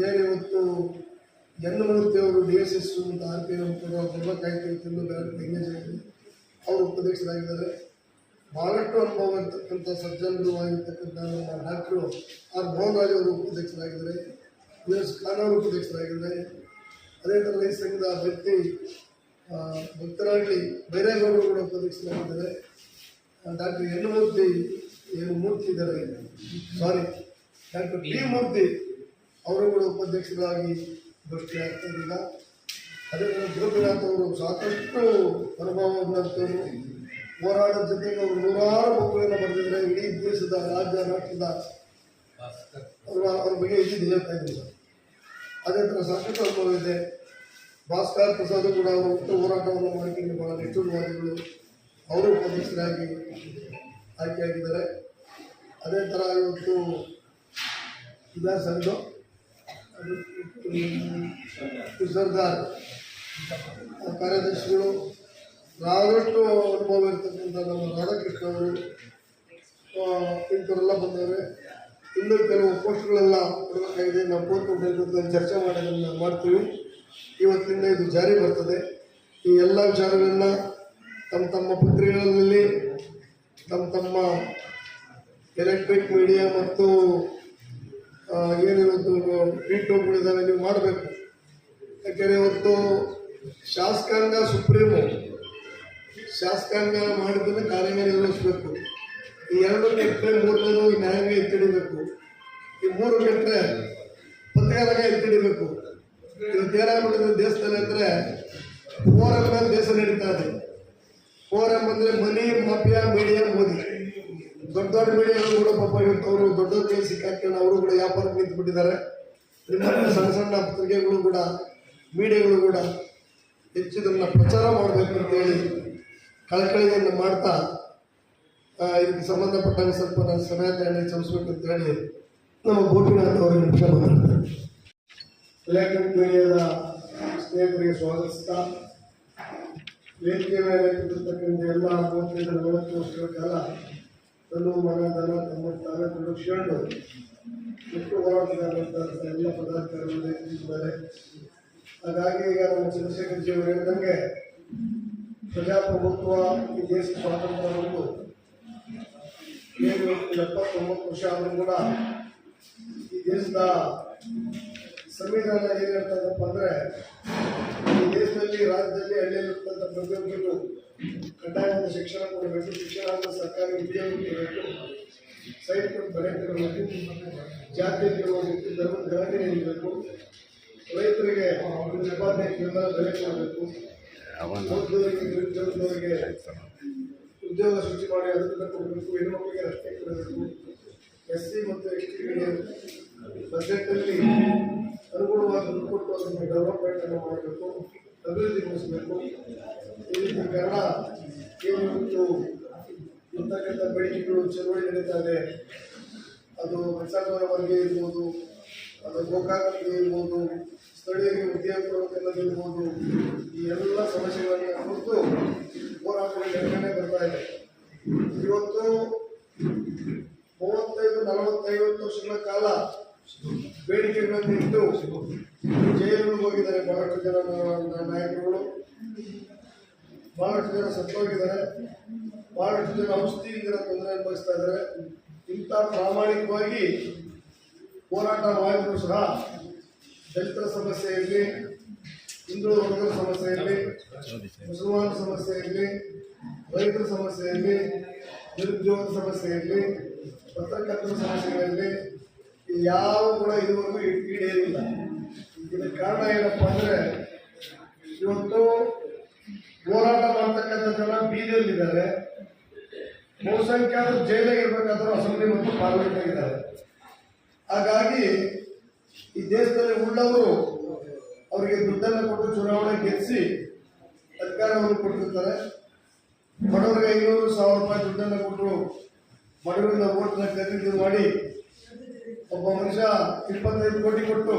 ಏನು ಹೊತ್ತು ಅವರು ಡಿ ಎಸ್ ಎಸ್ ಅಂತ ಆರ್ ಪಿ ಎಂ ಕಾಯ್ತೀವಿ ತಿಂದು ಎಂಗೇಜ್ ಆಗಿದೆ ಅವರು ಉಪದೇಶರಾಗಿದ್ದಾರೆ ಭಾಳಷ್ಟು ಅನುಭವ ಇರ್ತಕ್ಕಂಥ ಸಜ್ಜನರು ಆಗಿರ್ತಕ್ಕಂಥ ನಮ್ಮ ಡಾಕ್ಟ್ರು ಆರ್ ಮೋಹನ್ರಾಜ್ ಅವರು ಉಪಾಧ್ಯಕ್ಷರಾಗಿದ್ದಾರೆ ಬಿ ಎಸ್ ಖಾನ್ ಅವರು ಉಪಾಧ್ಯಕ್ಷರಾಗಿದ್ದಾರೆ ಅದೇ ಥರ ರೈತ ಸಂಘದ ವ್ಯಕ್ತಿ ಭಕ್ತರಾಗಲಿ ಬೈರೇಗೌಡರು ಕೂಡ ಉಪಾಧ್ಯಕ್ಷರಾಗಿದ್ದಾರೆ ಡಾಕ್ಟರ್ ಎನ್ ಮೂರ್ತಿ ಏನು ಮೂರ್ತಿ ಇದ್ದಾರೆ. Sorry doctor D Murthy. ಅವರು ಕೂಡ ಉಪಾಧ್ಯಕ್ಷರಾಗಿ ದೃಷ್ಟಿ ಆಗ್ತಿರಲಿಲ್ಲ ಅದೇ ಅವರು ಸಾಕಷ್ಟು ಅನುಭವವಂತವರು ಹೋರಾಟದ ಜೊತೆಗೆ ಅವರು ನೂರಾರು ಮಕ್ಕಳನ್ನು ಬರೆದಿದ್ದಾರೆ. ಇಡೀ ದೇಶದ ರಾಜ್ಯ, ರಾಷ್ಟ್ರದ ಅವರು, ಅವ್ರ ಬಗ್ಗೆ ಇಡೀ ಹೇಳ್ತಾ ಇದ್ದೀನಿ ಸರ್. ಅದೇ ಥರ ಸಾಕಷ್ಟು ಅನುಭವ ಇದೆ. ಭಾಸ್ಕರ್ ಪ್ರಸಾದ್ ಕೂಡ ಅವರು ಉತ್ತಮ ಹೋರಾಟವನ್ನು ಮಾಡಿಕೊಂಡು ಬಹಳ ನಿಷ್ಠುರವಾದಿಗಳು. ಅವರು ಉಪಾಧ್ಯಕ್ಷರಾಗಿ ಆಯ್ಕೆಯಾಗಿದ್ದಾರೆ. ಅದೇ ಥರ ಇವತ್ತು ಅದು ಸರ್ದಾರ್ ಕಾರ್ಯದರ್ಶಿಗಳು ಬಹಳಷ್ಟು ಅನುಭವ ಇರ್ತಕ್ಕಂಥ ನಮ್ಮ ರಾಧಾಕೃಷ್ಣ ಅವರು ಇಂಥವರೆಲ್ಲ ಬಂದವರೆ, ಇನ್ನೂ ಕೆಲವು ಪೋಸ್ಟ್ಗಳೆಲ್ಲ ಕೊಡಬೇಕಾಗಿದೆ ನಾವು ಕೋರ್ಟ್ ಚರ್ಚೆ ಮಾಡೋದನ್ನು ಮಾಡ್ತೀವಿ. ಇವತ್ತಿಂದ ಇದು ಜಾರಿ ಬರ್ತದೆ. ಈ ಎಲ್ಲ ವಿಚಾರಗಳನ್ನ ತಮ್ಮ ತಮ್ಮ ಪತ್ರಿಕೆಗಳಲ್ಲಿ, ತಮ್ಮ ತಮ್ಮ ಎಲೆಕ್ಟ್ರಿಕ್ ಮೀಡಿಯಾ ಮತ್ತು ಆ, ಏನಿವತ್ತು ಹೋಗ್ಬಿಟ್ಟಿದ್ದಾರೆ ನೀವು ಮಾಡಬೇಕು. ಯಾಕೆಂದರೆ ಇವತ್ತು ಶಾಸಕಾಂಗ ಸುಪ್ರೀಮು ಶಾಸಕಾಂಗ ಮಾಡಿದ್ದನ್ನು ಕಾರ್ಯನಿರ್ವಹಿಸಬೇಕು ಈ ಎರಡು ಕೆಟ್ಟರೆ ಮೂರನೇದು ನ್ಯಾಯಾಂಗ ಎತ್ತಿಡಬೇಕು. ಈ ಮೂರು ಕೆಟ್ಟರೆ ಪತ್ರಿಕಾರಂಗ ಎತ್ತಿಡಬೇಕು. ಇದು ಏನಾಗ್ಬಿಟ್ಟಿದೆ ದೇಶದಲ್ಲಿ ಅಂದರೆ ಫೋರಂ ಮೇಲೆ ದೇಶ ನಡೀತಾ ಇದೆ. ಫೋರಂ ಅಂದರೆ ಮನಿ ಮಾಫಿಯಾ ಮೀಡಿಯಾ ಮೋದಿ. ದೊಡ್ಡ ದೊಡ್ಡ ಮೀಡಿಯಾಗಳು ಕೂಡ ಪಾಪ ಇವತ್ತು ಅವರು ದೊಡ್ಡ ಕೈ ಸಿಕ್ಕಾಕೊಂಡು ಅವರು ಕೂಡ ವ್ಯಾಪಾರಕ್ಕೆ ನಿಂತು ಬಿಟ್ಟಿದ್ದಾರೆ ಸಣ್ಣ ಸಣ್ಣ ಪತ್ರಿಕೆಗಳು ಕೂಡ, ಮೀಡಿಯಾಗಳು ಕೂಡ ಹೆಚ್ಚಿದನ್ನ ಪ್ರಚಾರ ಮಾಡಬೇಕು ಅಂತೇಳಿ ಕಳಕಳಿಯನ್ನು ಮಾಡ್ತಾ ಇದಕ್ಕೆ ಸಂಬಂಧಪಟ್ಟಂಗೆ ಸ್ವಲ್ಪ ನಾನು ಸಮಯದಲ್ಲಿ ಅಂತ ಹೇಳಿ ನಮ್ಮ ಗೋಪಿನಾಥ್ ಅವರು ನಿಮಿಷ ಮಾತಾಡ್ತಾರೆ ಮೀಡಿಯಾದ ಸ್ನೇಹಿತರಿಗೆ ಸ್ವಾಗತಿಸ್ತಾ. ವೇದಿಕೆ ಮೇಲೆ ಎಲ್ಲ ಮೂವತ್ತೈದು ನಲವತ್ತು ವರ್ಷಗಳ ತನ್ನ ಮನ ಧನ ತೊಡಗಿಸ್ಕೊಂಡು ಎಷ್ಟು ಹೋರಾಟಗಾರಂತ ಎಲ್ಲ ಪದಾರ್ಥಗಳನ್ನು ಹೆಚ್ಚಿಸಿದ್ದಾರೆ ಹಾಗಾಗಿ ಈಗ ನಮ್ಮ ಚಂದ್ರಶೇಖರ್ ಜಿ ಅವರು ಹೇಳಿದಂಗೆ ಪ್ರಜಾಪ್ರಭುತ್ವ ಈ ದೇಶ ಸ್ವಾತಂತ್ರ್ಯ ಏನು ಎಪ್ಪತ್ತೊಂಬತ್ತು ವರ್ಷ ಆದರೂ ಕೂಡ ಈ ದೇಶದ ಸಂವಿಧಾನ ಏನಿರ್ತದಪ್ಪ ಅಂದರೆ ದೇಶದಲ್ಲಿ ರಾಜ್ಯದಲ್ಲಿ ಹಳ್ಳಿಯಲ್ಲಿರ್ತಕ್ಕಂಥ ಪ್ರತಿಯೊಬ್ಬರಿಗೂ ಕಡ್ಡಾಯವಾದ ಶಿಕ್ಷಣ ಕೊಡಬೇಕು, ಶಿಕ್ಷಣ ಅಂತ ಸರ್ಕಾರಿ ಉದ್ಯೋಗ ಕೊಡಬೇಕು. ಸೈನಿಕರು ಬೆಲೆ ಕೊಡಬೇಕು, ಜಾತಿ ವ್ಯಕ್ತಿ ಧರ್ಮ ಗಣನೆ ನೀಡಬೇಕು ರೈತರಿಗೆ ಉತ್ಪಾದನೆ ಬೆಂಬಲ ಬೆಲೆ ಕೊಡಬೇಕು ಓದಿದವರಿಗೆ, ನಿರುದ್ಯೋಗದವರಿಗೆ ಉದ್ಯೋಗ ಸೃಷ್ಟಿ ಮಾಡಿ ಅನುಕೂಲ ಕೊಡಬೇಕು. ಹೆಣ್ಣುಮಕ್ಕಳಿಗೆ ರಸ್ತೆ ಕೊಡಬೇಕು. ಎಸ್ ಸಿ ಮತ್ತು ಎಸ್ ಟಿಗಳಿಗೆ ಬಜೆಟಲ್ಲಿ ಅನುಗುಣವಾಗಿ ದುಡ್ಡು ಕೊಟ್ಟು ಅದನ್ನು ಡೆವಲಪ್ಮೆಂಟ್ ಅನ್ನು ಮಾಡಬೇಕು. ಅಭಿವೃದ್ಧಿಗೊಳಿಸಬೇಕು ಕನ್ನಡ ಏನು ಇವತ್ತು ಇರ್ತಕ್ಕಂಥ ಬೇಡಿಕೆಗಳು ಚಳುವಳಿ ನಡೀತಾ ಇದೆ ಅದು ಮತ್ಸ್ಯಾಧಾರ ವರ್ಗ ಇರ್ಬೋದು ಅದು ಗೋಕಾಕರಿಗೆ ಇರ್ಬೋದು ಸ್ಥಳೀಯರಿಗೆ ಉದ್ಯೋಗ ಕೊಡಬೇಕೆನ್ನೋದು ಇರ್ಬೋದು ಈ ಎಲ್ಲ ಸಮಸ್ಯೆಗಳನ್ನು ಕುರಿತು ಹೋರಾಟಗಳು ನಡೆದೇ ಬರ್ತಾ ಇದೆ ಇವತ್ತು ಮೂವತ್ತೈದು ನಲವತ್ತೈವತ್ತು ವರ್ಷಗಳ ಕಾಲ ಬೇಡಿಕೆಗಳನ್ನು ಇಟ್ಟು ಜೈಲಿಗೆ ಹೋಗಿದ್ದಾರೆ. ಬಹಳಷ್ಟು ಜನ ನಾಯಕರುಗಳು, ಬಹಳಷ್ಟು ಜನ ಸತ್ತೋಗಿದ್ದಾರೆ. ಬಹಳಷ್ಟು ಜನ ಔಷಧಿಯಿಂದ ತೊಂದರೆ ಅನುಭವಿಸ್ತಾ ಇದ್ದಾರೆ. ಇಂಥ ಪ್ರಾಮಾಣಿಕವಾಗಿ ಹೋರಾಟ ಮಾಡಿದ್ರು ಸಹ ದಲಿತರ ಸಮಸ್ಯೆ ಇರಲಿ ಹಿಂದೂ ವರ್ಗದ ಸಮಸ್ಯೆ ಇರಲಿ ಮುಸಲ್ಮಾನ ಸಮಸ್ಯೆ ಇರಲಿ ರೈತರ ಸಮಸ್ಯೆ ಇರಲಿ ನಿರುದ್ಯೋಗದ ಸಮಸ್ಯೆ ಇರಲಿ ಪತ್ರಕರ್ತರ ಸಮಸ್ಯೆಗಳಿರಲಿ ಈ ಯಾವ ಕೂಡ ಇದುವರೆಗೂ ಈಡೇರಿಲ್ಲ ಇದಕ್ಕೆ ಕಾರಣ ಏನಪ್ಪ ಅಂದರೆ, ಇವತ್ತು ಹೋರಾಟ ಮಾಡ್ತಕ್ಕಂಥ ಜನ ಬೀದಿಯಲ್ಲಿದ್ದಾರೆ. ಬಹುಸಂಖ್ಯಾತರು ಜೈಲಿಗೆ ಇರಬೇಕಾದ್ರೂ ಅಸೆಂಬ್ಲಿ ಮತ್ತು ಪಾರ್ಲಿಮೆಂಟ್ ಆಗಿದ್ದಾರೆ. ಹಾಗಾಗಿ ಈ ದೇಶದಲ್ಲಿ ಉಳ್ಳವರು ಅವರಿಗೆ ದುಡ್ಡನ್ನು ಕೊಟ್ಟು ಚುನಾವಣೆ ಗೆಲ್ಲಿಸಿ ಅಧಿಕಾರವನ್ನು ಕೊಟ್ಟಿರ್ತಾರೆ. ಬಡವರಿಗೆ ಐನೂರು ಸಾವಿರ ರೂಪಾಯಿ ದುಡ್ಡನ್ನು ಕೊಟ್ಟು ಬಡವರಿಂದ ಓಟ್ನ ಖರೀದಿ ಮಾಡಿ ಒಬ್ಬ ಮನುಷ್ಯ ಇಪ್ಪತ್ತೈದು ಕೋಟಿ ಕೊಟ್ಟು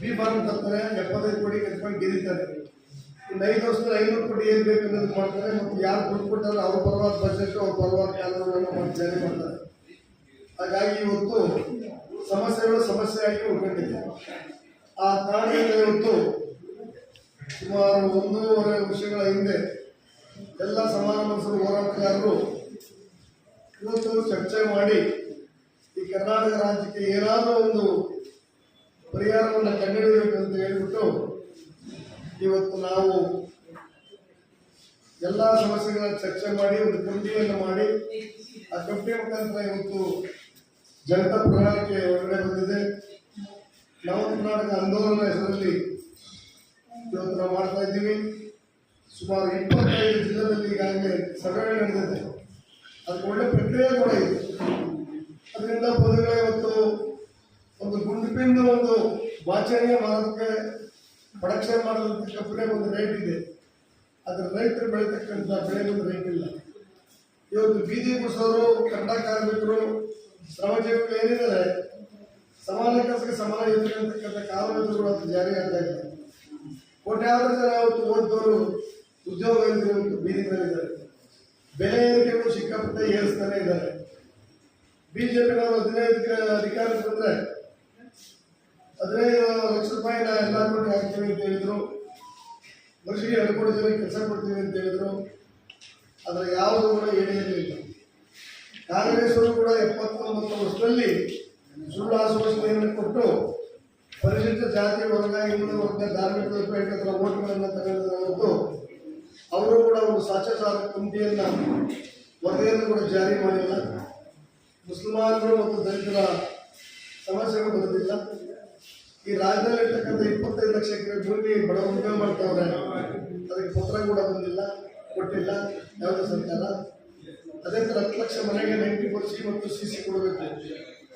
ಬಿ ಫಾರ್ಮ್ ತರ್ತಾರೆ, ಎಪ್ಪತ್ತೈದು ಕೋಟಿ ಕಟ್ಕೊಂಡು ಗೆದ್ದಿದ್ದಾರೆ ಇನ್ನು ಐದು ವರ್ಷದಲ್ಲಿ ಐನೂರು ಕೋಟಿ ಏನು ಬೇಕು ಅನ್ನೋದು ಮಾಡ್ತಾರೆ, ಮತ್ತು ಯಾರು ದುಡ್ಡು ಕೊಟ್ಟಾರೆ ಅವ್ರ ಪರವಾದ ಬಜೆಟ್ ಅವ್ರ ಪರವಾದ ಕಾನೂನನ್ನು ಮಾಡಿ ಜಾರಿ ಮಾಡ್ತಾರೆ. ಹಾಗಾಗಿ ಇವತ್ತು ಸಮಸ್ಯೆಗಳು ಸಮಸ್ಯೆಯಾಗಿ ಉಳ್ಕೊಂಡಿದೆ. ಆ ಕಾರಣದಿಂದ ಇವತ್ತು ಸುಮಾರು ಒಂದೂವರೆ ವರ್ಷಗಳ ಹಿಂದೆ ಎಲ್ಲ ಮನಸ್ಸರು ಹೋರಾಟಗಾರರು ಇವತ್ತು ಚರ್ಚೆ ಮಾಡಿ ಈ ಕರ್ನಾಟಕ ರಾಜ್ಯಕ್ಕೆ ಏನಾದರೂ ಒಂದು ಪರಿಹಾರವನ್ನು ಅಂತ ಹೇಳಿಬಿಟ್ಟು ಇವತ್ತು ನಾವು ಎಲ್ಲ ಸಮಸ್ಯೆಗಳನ್ನ ಚರ್ಚೆ ಮಾಡಿ, ಒಂದು ಕಮಿಟಿಯನ್ನು ಮಾಡಿ, ಆ ಕಮಿಟಿ ಮುಖಾಂತರ ಇವತ್ತು ಜನತಾ ಪ್ರಣಾಳಿಕೆ ಒಳಗಡೆ ಬಂದಿದೆ. ನವ ಕರ್ನಾಟಕ ಆಂದೋಲನ ಹೆಸರಲ್ಲಿ ಇವತ್ತು ನಾವು ಮಾಡ್ತಾ ಇದ್ದೀವಿ. ಸುಮಾರು ಇಪ್ಪತ್ತೈದು ಜಿಲ್ಲೆಗಳಲ್ಲಿ ಈಗಾಗಲೇ ಸಭೆಗಳು ನಡೆದಿದೆ. ಅದಕ್ಕೆ ಒಳ್ಳೆ ಪ್ರಕ್ರಿಯೆ ಕೂಡ ಇದೆ. ಅದರಿಂದ ಪದಗಳ ಇವತ್ತು ಒಂದು ಗುಂಡಿಪಿಂದ ಒಂದು ವಾಚನೀಯ ಮಾಡೋದಕ್ಕೆ ಪ್ರೊಡಕ್ಷನ್ ಮಾಡೋದಕ್ಕೆ ಕಬ್ಬಿಗೆ ಒಂದು ರೇಟ್ ಇದೆ. ಅದ್ರ ರೈತರು ಬೆಳೀತಕ್ಕಂಥ ಬೆಳೆಗೆ ರೇಟ್ ಇಲ್ಲ. ಇವತ್ತು ಬೀದಿ ಗುಡಿಸೋರು ಕನ್ನಡ ಕಾರ್ಮಿಕರು, ಶ್ರಮಜೀವಿಗಳು ಏನಿದ್ದಾರೆ, ಸಮಾನ ಕೆಲಸಕ್ಕೆ ಸಮಾನ ಯೋಜನೆ ಅಂತಕ್ಕಂಥ ಕಾನೂನುಗಳು ಅದು ಜಾರಿ ಆಗ್ತಾ ಇಲ್ಲ ಕೋಟ್ಯಾಂತರ ಜನ ಅವತ್ತು ಓದಿದವರು ಉದ್ಯೋಗ ಇವತ್ತು ಬೀದಿ ಬೆಲೆ ಏರಿಕೆಗಳು ಸಿಕ್ಕಾಪಟ್ಟೆ ಏರಿಸ್ತಾನೆ ಇದ್ದಾರೆ. ಬಿಜೆಪಿನವರು ಹದಿನೈದು ಅಧಿಕಾರಕ್ಕೆ ಬಂದ್ರೆ ಹದಿನೈದು ಲಕ್ಷ ರೂಪಾಯಿನ ಕೂಡ ಹಾಕ್ತೀವಿ ಅಂತ ಹೇಳಿದ್ರು. ವರ್ಷಕ್ಕೆ ಎರಡು ಕೋಟಿ ಜನ ಕೆಲಸ ಕೊಡ್ತೀವಿ ಅಂತ ಹೇಳಿದ್ರು. ಅದರ ಯಾವುದು ಕೂಡ ಏನೇನಿಲ್ಲ ಕಾಂಗ್ರೆಸ್ಸರು ಕೂಡ ಎಪ್ಪತ್ತೊಂಬತ್ತು ವರ್ಷದಲ್ಲಿ ಸುಳ್ಳು ಆಶ್ವಾಸನೆಯನ್ನು ಕೊಟ್ಟು ಪರಿಶಿಷ್ಟ ಜಾತಿ ವರ್ಗ, ಹಿಂದೂ ವರ್ಗ, ಧಾರ್ಮಿಕ ಉಪಯೋಗದ ಓಟ್ಗಳನ್ನು ತಗೊಂಡು ಅವರು ಕೂಡ ಒಂದು ಸಾಕ್ಷ್ಯಾಚಾರ ಕಮಿಟಿಯನ್ನ ವರದಿಯನ್ನು ಕೂಡ ಜಾರಿ ಮಾಡಿಲ್ಲ. ಮುಸಲ್ಮಾನರು ಮತ್ತು ದಲಿತರ ಸಮಸ್ಯೆಗಳು ಬರೋದಿಲ್ಲ ಈ ರಾಜ್ಯದಲ್ಲಿ ಇರ್ತಕ್ಕಂಥ ಇಪ್ಪತ್ತೈದು ಲಕ್ಷ ಎಕರೆ ಭೂಮಿ ಬಡ ಉಪಯೋಗ ಮಾಡ್ತಾವ್ರೆ, ಅದಕ್ಕೆ ಪತ್ರ ಕೂಡ ಬಂದಿಲ್ಲ, ಕೊಟ್ಟಿಲ್ಲ, ಯಾವುದೇ ಸರ್ಕಾರ. ಅದೇ ಥರ ಹತ್ತು ಲಕ್ಷ ಮನೆಗೆ ನೈಂಟಿ ಫೋರ್ ಸಿ ಮತ್ತು ಸಿ ಸಿ ಕೊಡಬೇಕು.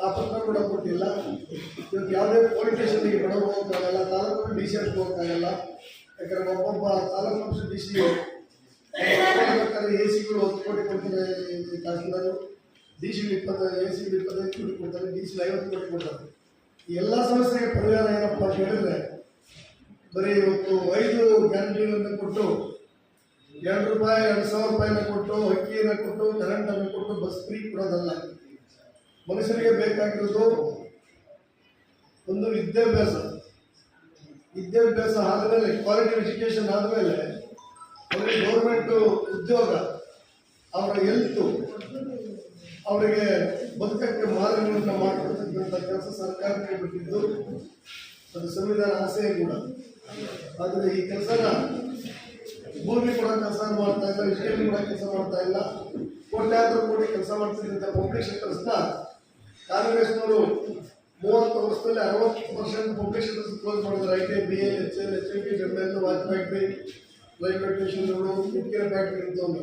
ಆ ಪತ್ರ ಕೂಡ ಕೊಟ್ಟಿಲ್ಲ. ಇವತ್ತು ಯಾವುದೇ ಪೊಲೀಸ್ ಸ್ಟೇಷನ್ಗೆ ಬಡ ಹೋಗೋಕ್ಕಾಗಲ್ಲ ತಾಲೂಕು ಡಿ ಸಿ ಎಫ್ ಹೋಗೋಕ್ಕಾಗಲ್ಲ. ಯಾಕಂದ್ರೆ ಒಬ್ಬೊಬ್ಬ ತಾಲೂಕು ಅಂಶ ಡಿ ಸಿ ಎ. ಸಿಗಳು ಹತ್ತು ಕೋಟಿ ಕೊಡ್ತಾರೆ ತಹಸೀಲ್ದಾರು ಡಿ ಸಿಗಳು ಇಪ್ಪತ್ತು ಎ ಸಿಗಳು ಇಪ್ಪತ್ತೈದು ಕೋಟಿ ಕೊಡ್ತಾರೆ ಡಿ ಸಿ ಐವತ್ತು ಕೋಟಿ ಕೊಡ್ತಾರೆ. ಎಲ್ಲ ಸಮಸ್ಯೆಗೆ ಪರಿಹಾರ ಏನಪ್ಪ ಅಂತ ಹೇಳಿದ್ರೆ, ಬರೀ ಇವತ್ತು ಐದು ಗ್ಯಾರಂಟಿಗಳನ್ನು ಕೊಟ್ಟು, ಎರಡು ರೂಪಾಯಿ, ಎರಡು ಸಾವಿರ ರೂಪಾಯಿನ ಕೊಟ್ಟು, ಅಕ್ಕಿಯನ್ನು ಕೊಟ್ಟು ಕರೆಂಟನ್ನು ಕೊಟ್ಟು ಬಸ್ ಫ್ರೀ ಕೊಡೋದಲ್ಲ. ಮನುಷ್ಯರಿಗೆ ಬೇಕಾಗಿರೋದು ಒಂದು ವಿದ್ಯಾಭ್ಯಾಸ. ವಿದ್ಯಾಭ್ಯಾಸ ಆದಮೇಲೆ ಕ್ವಾಲಿಟಿ ಎಜುಕೇಶನ್ ಆದಮೇಲೆ, ಅವರಿಗೆ ಗೌರ್ಮೆಂಟು ಉದ್ಯೋಗ, ಅವರ ಹೆಲ್ತು ಅವರಿಗೆ ಬದುಕಕ್ಕೆ ಮಾರ್ಗಗಳನ್ನು ಮಾಡಿಕೊಡ್ತಕ್ಕಂಥ ಕೆಲಸ ಸರ್ಕಾರಕ್ಕೆ ಬಿಟ್ಟಿದ್ದು ಅದು ಸಂವಿಧಾನ ಆಸೆ ಕೂಡ ಆದರೆ ಈ ಕೆಲಸನ ಭೂಮಿ ಕೂಡ ಕೆಲಸ ಮಾಡ್ತಾ ಇಲ್ಲ ವಿಷಯ ಕೂಡ ಕೆಲಸ ಮಾಡ್ತಾ ಇಲ್ಲ ಕೋಟ್ಯಾಂತರ ಕೋಟಿ ಕೆಲಸ ಮಾಡ್ತಿದ್ದಂಥ ಪಬ್ಲಿಕ್ ಸೆಕ್ಟರ್ಸ್ನ ಕಾಂಗ್ರೆಸ್ನವರು ಮೂವತ್ತು ವರ್ಷದಲ್ಲಿ ಅರವತ್ತು ಪರ್ಸೆಂಟ್ ಪಬ್ಲಿಕ್ ಸೆಕ್ಟರ್ಸ್ ಕ್ಲೋಸ್ ಮಾಡಿದ್ರು I T B L H L H T M watch factory light factory ಇಂಥವು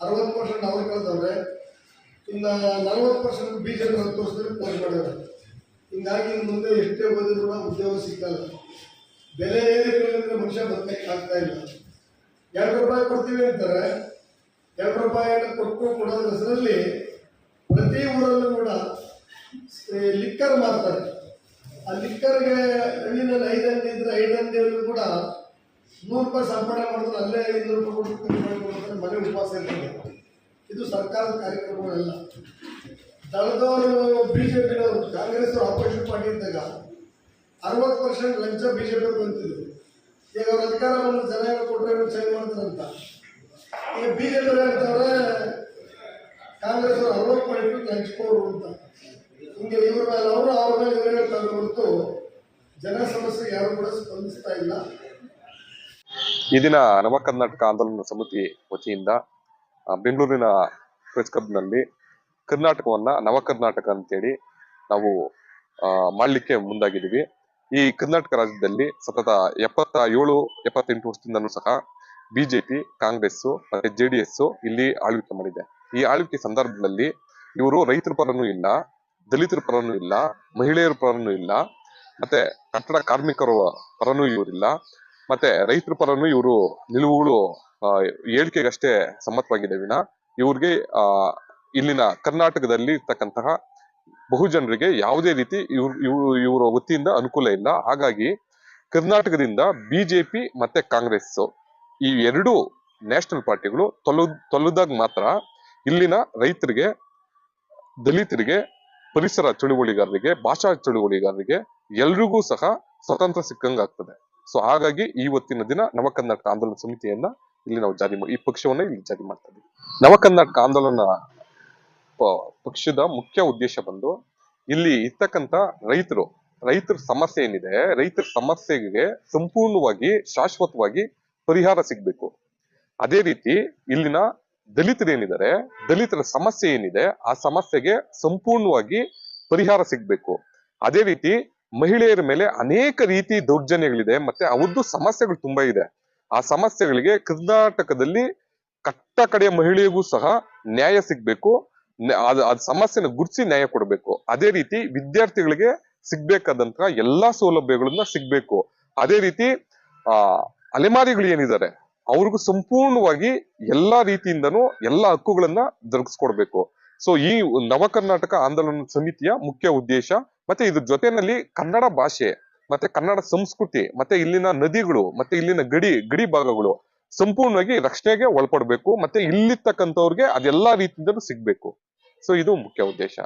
ಅರವತ್ತು ಪರ್ಸೆಂಟ್ ಅವ್ರು ಕಳೆದವ್ರೆ ಇನ್ನು ನಲವತ್ತು ಪರ್ಸೆಂಟ್ ಬಿ ಜೆ ಪಿ ಮಾಡಿದ್ದಾರೆ ಹಿಂಗಾಗಿ ಮುಂದೆ ಎಷ್ಟೇ ಓದಿದ್ರು ಕೂಡ ಉದ್ಯೋಗ ಸಿಕ್ಕಲ್ಲ. ಬೆಲೆ ಏರಿಕೆ ಮನುಷ್ಯ ಬದುಕಕ್ಕೆ ಆಗ್ತಾ ಇಲ್ಲ. ಎರಡು ರೂಪಾಯಿ ಕೊಡ್ತೀವಿ ಅಂತಾರೆ. ಎರಡು ರೂಪಾಯಿಯನ್ನು ಕೊಟ್ಟು ಕೊಡೋದ್ರ ಹೆಸರಲ್ಲಿ ಪ್ರತಿ ಊರಲ್ಲೂ ಕೂಡ ಲಿಕ್ಕರ್ ಮಾರ್ತಾರೆ. ಆ ಲಿಕ್ಕರ್ಗೆ ಹಳ್ಳಿನಲ್ಲಿ ಐದು ಅಂಗಡಿ ಇದ್ರೆ ಐದು ಅಂಗಡಿಯಲ್ಲೂ ಕೂಡ ನೂರು ರೂಪಾಯಿ ಸಂಪಾದನೆ ಮಾಡಿದ್ರೆ ಅಲ್ಲೇ ಐದು ರೂಪಾಯಿ ಕೊಟ್ಟು ಮನೆ ಉಪವಾಸ ಇರ್ತದೆ ಇದು ಸರ್ಕಾರದ ಕಾರ್ಯಕ್ರಮಗಳಲ್ಲ. ದಳದವರು ಬಿ ಜೆ ಬಿಜೆಪಿನವರು ಕಾಂಗ್ರೆಸ್ ಆಪೋಸಿಟ್ ಪಾರ್ಟಿ ಇದ್ದಾಗ ಅರವತ್ತು ಪರ್ಸೆಂಟ್ ಲಂಚ ಬಿ ಜೆ ಪಿ ಬಂತಿದ್ರು ಈಗ ಅವ್ರ ಅಧಿಕಾರ ಬಂದು ಜನ ಏನೋ ಕೊಟ್ಟರೆ ಸೈನ್ ಮಾಡ್ತಾರಂತ. ಈಗ ಬಿ ಜೆ ಪಿ ಹೇಳ್ತಾವ್ರೆ, ಕಾಂಗ್ರೆಸ್ ಅವರು ಅರವತ್ತು ಪಾಯಿಂಟ್ ಲಂಚ್ಕೋರು ಅಂತ. ಹಿಂಗೆ ಇವ್ರ ಮೇಲೆ ಅವರು ಅವ್ರ ಮೇಲೆ ಇವ್ರು ಹೇಳ್ತಾರೆ ಹೊರತು ಜನ ಸಮಸ್ಯೆ ಯಾರು ಕೂಡ ಸ್ಪಂದಿಸ್ತಾ ಇಲ್ಲ. ಈ ದಿನ ನವ ಕರ್ನಾಟಕ ಆಂದೋಲನ ಸಮಿತಿ ವತಿಯಿಂದ ಬೆಂಗಳೂರಿನ ಪ್ರೆಸ್ ಕ್ಲಬ್ನಲ್ಲಿ ಕರ್ನಾಟಕವನ್ನ ನವ ಕರ್ನಾಟಕ ಅಂತೇಳಿ ನಾವು ಮಾಡಲಿಕ್ಕೆ ಮುಂದಾಗಿದ್ದೀವಿ. ಈ ಕರ್ನಾಟಕ ರಾಜ್ಯದಲ್ಲಿ ಸತತ ಎಪ್ಪತ್ತ ಏಳು ಎಪ್ಪತ್ತೆಂಟು ವರ್ಷದಿಂದಲೂ ಸಹ ಬಿಜೆಪಿ ಕಾಂಗ್ರೆಸ್ ಮತ್ತೆ ಜೆಡಿಎಸ್ ಇಲ್ಲಿ ಆಳ್ವಿಕೆ ಮಾಡಿದೆ. ಈ ಆಳ್ವಿಕೆ ಸಂದರ್ಭದಲ್ಲಿ ಇವರು ರೈತರ ಪರನೂ ಇಲ್ಲ, ದಲಿತರ ಪರನೂ ಇಲ್ಲ, ಮಹಿಳೆಯರ ಪರನೂ ಇಲ್ಲ, ಮತ್ತೆ ಕಟ್ಟಡ ಕಾರ್ಮಿಕರ ಪರನೂ ಇವರಿಲ್ಲ, ಮತ್ತೆ ರೈತರ ಪರನೂ ಇವರು ನಿಲುವುಗಳು ಹೇಳಿಕೆಗಷ್ಟೇ ಸಮ್ಮತವಾಗಿದೆ ವಿನ ಇವ್ರಿಗೆ, ಆ, ಇಲ್ಲಿನ ಕರ್ನಾಟಕದಲ್ಲಿ ಇರ್ತಕ್ಕಂತಹ ಬಹುಜನರಿಗೆ ಯಾವುದೇ ರೀತಿ ಇವ್ರ ಇವ್ರ, ಇವರ ವತಿಯಿಂದ ಅನುಕೂಲ ಇಲ್ಲ. ಹಾಗಾಗಿ ಕರ್ನಾಟಕದಿಂದ ಬಿಜೆಪಿ ಮತ್ತೆ ಕಾಂಗ್ರೆಸ್ ಈ ಎರಡು ನ್ಯಾಷನಲ್ ಪಾರ್ಟಿಗಳು ತೊಲ ತೊಲದಾಗ ಮಾತ್ರ ಇಲ್ಲಿನ ರೈತರಿಗೆ, ದಲಿತರಿಗೆ, ಪರಿಸರ ಚಳುವಳಿಗಾರರಿಗೆ, ಭಾಷಾ ಚಳುವಳಿಗಾರರಿಗೆ ಎಲ್ರಿಗೂ ಸಹ ಸ್ವತಂತ್ರ ಸಿಕ್ಕಂಗಾಗ್ತದೆ. ಸೊ, ಹಾಗಾಗಿ ಇವತ್ತಿನ ದಿನ ನವ ಕರ್ನಾಟಕ ಆಂದೋಲನ ಸಮಿತಿಯನ್ನ ಇಲ್ಲಿ ನಾವು ಜಾರಿ ಈ ಪಕ್ಷವನ್ನ ಇಲ್ಲಿ ಜಾರಿ ಮಾಡ್ತಾ ಇದ್ದೀವಿ ನವ ಕರ್ನಾಟಕ ಆಂದೋಲನ ಪಕ್ಷದ ಮುಖ್ಯ ಉದ್ದೇಶ ಬಂದು ಇಲ್ಲಿ ಇರ್ತಕ್ಕಂತ ರೈತರು, ರೈತರ ಸಮಸ್ಯೆ ಏನಿದೆ, ರೈತರ ಸಮಸ್ಯೆಗೆ ಸಂಪೂರ್ಣವಾಗಿ ಶಾಶ್ವತವಾಗಿ ಪರಿಹಾರ ಸಿಗ್ಬೇಕು. ಅದೇ ರೀತಿ ಇಲ್ಲಿನ ದಲಿತರೇನಿದ್ದಾರೆ ದಲಿತರ ಸಮಸ್ಯೆ ಏನಿದೆ, ಆ ಸಮಸ್ಯೆಗೆ ಸಂಪೂರ್ಣವಾಗಿ ಪರಿಹಾರ ಸಿಗ್ಬೇಕು. ಅದೇ ರೀತಿ ಮಹಿಳೆಯರ ಮೇಲೆ ಅನೇಕ ರೀತಿ ದೌರ್ಜನ್ಯಗಳಿದೆ, ಮತ್ತೆ ಅವ್ರದ್ದು ಸಮಸ್ಯೆಗಳು ತುಂಬಾ ಇದೆ. ಆ ಸಮಸ್ಯೆಗಳಿಗೆ ಕರ್ನಾಟಕದಲ್ಲಿ ಕಟ್ಟ ಕಡೆಯ ಮಹಿಳೆಗೂ ಸಹ ನ್ಯಾಯ ಸಿಗ್ಬೇಕು. ಅದ್ ಅದ್ ಸಮಸ್ಯೆನ ಗುರ್ಸಿ ನ್ಯಾಯ ಕೊಡಬೇಕು. ಅದೇ ರೀತಿ ವಿದ್ಯಾರ್ಥಿಗಳಿಗೆ ಸಿಗ್ಬೇಕಾದಂತಹ ಎಲ್ಲಾ ಸೌಲಭ್ಯಗಳನ್ನ ಸಿಗ್ಬೇಕು. ಅದೇ ರೀತಿ, ಆ, ಅಲೆಮಾರಿಗಳು ಏನಿದ್ದಾರೆ, ಅವ್ರಿಗೂ ಸಂಪೂರ್ಣವಾಗಿ ಎಲ್ಲಾ ರೀತಿಯಿಂದನೂ ಎಲ್ಲಾ ಹಕ್ಕುಗಳನ್ನ ದೊರಕಿಸ್ಕೊಡ್ಬೇಕು. ಸೊ, ಈ ನವ ಕರ್ನಾಟಕ ಆಂದೋಲನ ಸಮಿತಿಯ ಮುಖ್ಯ ಉದ್ದೇಶ ಮತ್ತೆ ಇದ್ರ ಜೊತೆನಲ್ಲಿ ಕನ್ನಡ ಭಾಷೆ. ಮತ್ತೆ ಕನ್ನಡ ಸಂಸ್ಕೃತಿ, ಮತ್ತೆ ಇಲ್ಲಿನ ನದಿಗಳು, ಮತ್ತೆ ಇಲ್ಲಿನ ಗಡಿ ಗಡಿ ಭಾಗಗಳು ಸಂಪೂರ್ಣವಾಗಿ ರಕ್ಷಣೆಗೆ ಒಳಪಡಬೇಕು, ಮತ್ತೆ ಇಲ್ಲಿರ್ತಕ್ಕಂಥವ್ರಿಗೆ ಅದೆಲ್ಲಾ ರೀತಿಯಿಂದಲೂ ಸಿಗ್ಬೇಕು. ಸೊ ಇದು ಮುಖ್ಯ ಉದ್ದೇಶ.